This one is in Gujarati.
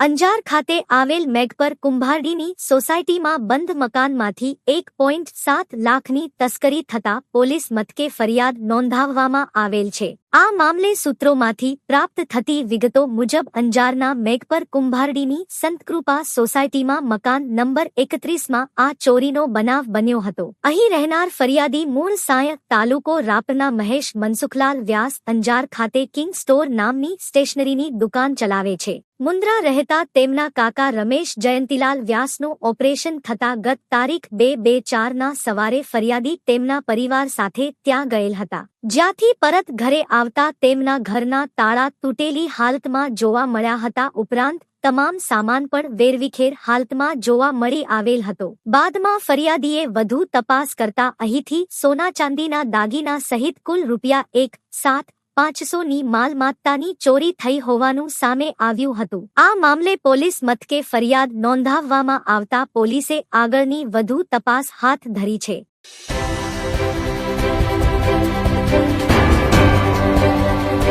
અંજાર ખાતે આવેલ મેઘપર કુંભારડીની સોસાયટીમાં બંધ મકાનમાંથી એક પોઈન્ટ સાત લાખની તસ્કરી થતા પોલીસ મથકે ફરિયાદ નોંધાવવામાં આવેલ છે. આ મામલે સૂત્રોમાંથી પ્રાપ્ત થતી વિગતો મુજબ અંજારના મેઘપર કુંભારડીની સંતકૃપા સોસાયટીમાં મકાન નંબર એકત્રીસમાં આ ચોરીનો બનાવ બન્યો હતો. અહીં રહેનાર ફરિયાદી મૂળ સાય તાલુકો રાપરના મહેશ મનસુખલાલ વ્યાસ અંજાર ખાતે કિંગ સ્ટોર નામની સ્ટેશનરીની દુકાન ચલાવે છે. મુન્દ્રા રહેતા તેમના કાકા રમેશ જયંતિલાલ વ્યાસનું ઓપરેશન થતા ગત તારીખ બે બે ચારના સવારે ફરિયાદી તેમના પરિવાર સાથે ત્યાં ગયેલ હતા. જ્યાંથી પરત ઘરે આવતા તેમના ઘરના તાળા તૂટેલી હાલતમાં જોવા મળ્યા હતા ઉપરાંત તમામ સામાન પણ વેરવિખેર હાલતમાં જોવા મળી આવેલ હતો. બાદમાં ફરિયાદીએ વધુ તપાસ કરતા અહીંથી સોના ચાંદીના દાગીના સહિત કુલ રૂપિયા એક સાત પાંચસોની માલમાત્તાની ચોરી થઈ હોવાનું સામે આવ્યું હતું. આ મામલે પોલીસ મથકે ફરિયાદ નોંધાવવામાં આવતા પોલીસે આગળની વધુ તપાસ હાથ ધરી છે.